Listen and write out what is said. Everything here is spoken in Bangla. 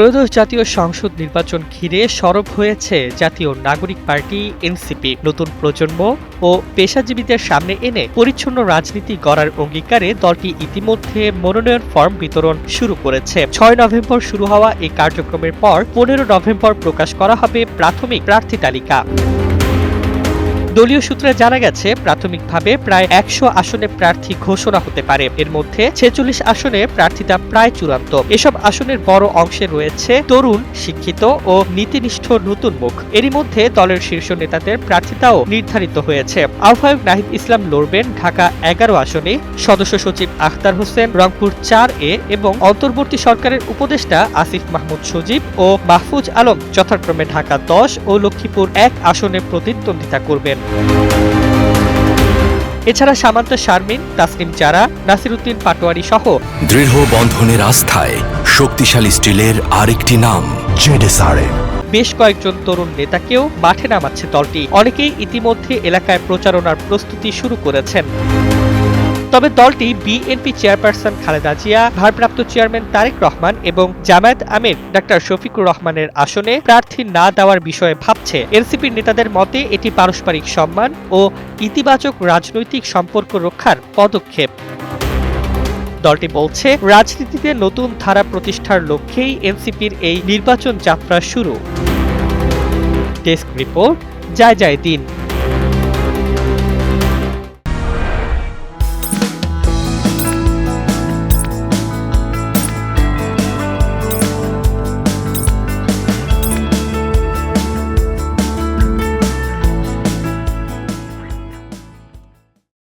ত্রয়োদশ জাতীয় সংসদ নির্বাচন ঘিরে সরব হয়েছে জাতীয় নাগরিক পার্টি, এনসিপি। নতুন প্রজন্ম ও পেশাজীবীদের সামনে এনে পরিচ্ছন্ন রাজনীতি গড়ার অঙ্গীকারে দলটি ইতিমধ্যে মনোনয়ন ফর্ম বিতরণ শুরু করেছে। ছয় নভেম্বর শুরু হওয়া এই কার্যক্রমের পর পনেরো নভেম্বর প্রকাশ করা হবে প্রাথমিক প্রার্থী তালিকা। দলীয় সূত্রে জানা গেছে, প্রাথমিকভাবে প্রায় একশো আসনে প্রার্থী ঘোষণা হতে পারে। এর মধ্যে ছেচল্লিশ আসনে প্রার্থীতা প্রায় চূড়ান্ত। এসব আসনের বড় অংশে রয়েছে তরুণ, শিক্ষিত ও নীতিনিষ্ঠ নতুন মুখ। এরই মধ্যে দলের শীর্ষ নেতাদের প্রার্থিতাও নির্ধারিত হয়েছে। আহ্বায়ক নাহিদ ইসলাম লড়বেন ঢাকা এগারো আসনে। সদস্য সচিব আখতার হোসেন রংপুর চার এ এবং অন্তর্বর্তী সরকারের উপদেষ্টা আসিফ মাহমুদ সজীব ও মাহফুজ আলম যথাক্রমে ঢাকা দশ ও লক্ষ্মীপুর এক আসনে প্রতিদ্বন্দ্বিতা করবেন। এছাড়া সামান্ত শারমিন তাসলিম চারা নাসিরুদ্দিন পাটোয়ারি সহ দৃঢ় বন্ধনের আস্থায় শক্তিশালী স্টিলের আরেকটি নাম জেডেসআরএম বেশ কয়েকজন তরুণ নেতাকেও মাঠে নামাচ্ছে দলটি। অনেকেই ইতিমধ্যে এলাকায় প্রচারণার প্রস্তুতি শুরু করেছেন। তবে দলটি বিএনপি চেয়ারপারসন খালেদা জিয়া, ভারপ্রাপ্ত চেয়ারম্যান তারেক রহমান এবং জামায়াত আমির ডাক্তার শফিকুর রহমানের আসনে প্রার্থী না দেওয়ার বিষয়ে ভাবছে এনসিপির নেতাদের মতে এটি পারস্পরিক সম্মান ও ইতিবাচক রাজনৈতিক সম্পর্ক রক্ষার পদক্ষেপ। দলটি বলছে, রাজনীতিতে নতুন ধারা প্রতিষ্ঠার লক্ষ্যেই এনসিপির এই নির্বাচন যাত্রা শুরু। ডেস্ক রিপোর্ট যায় যায় দিন।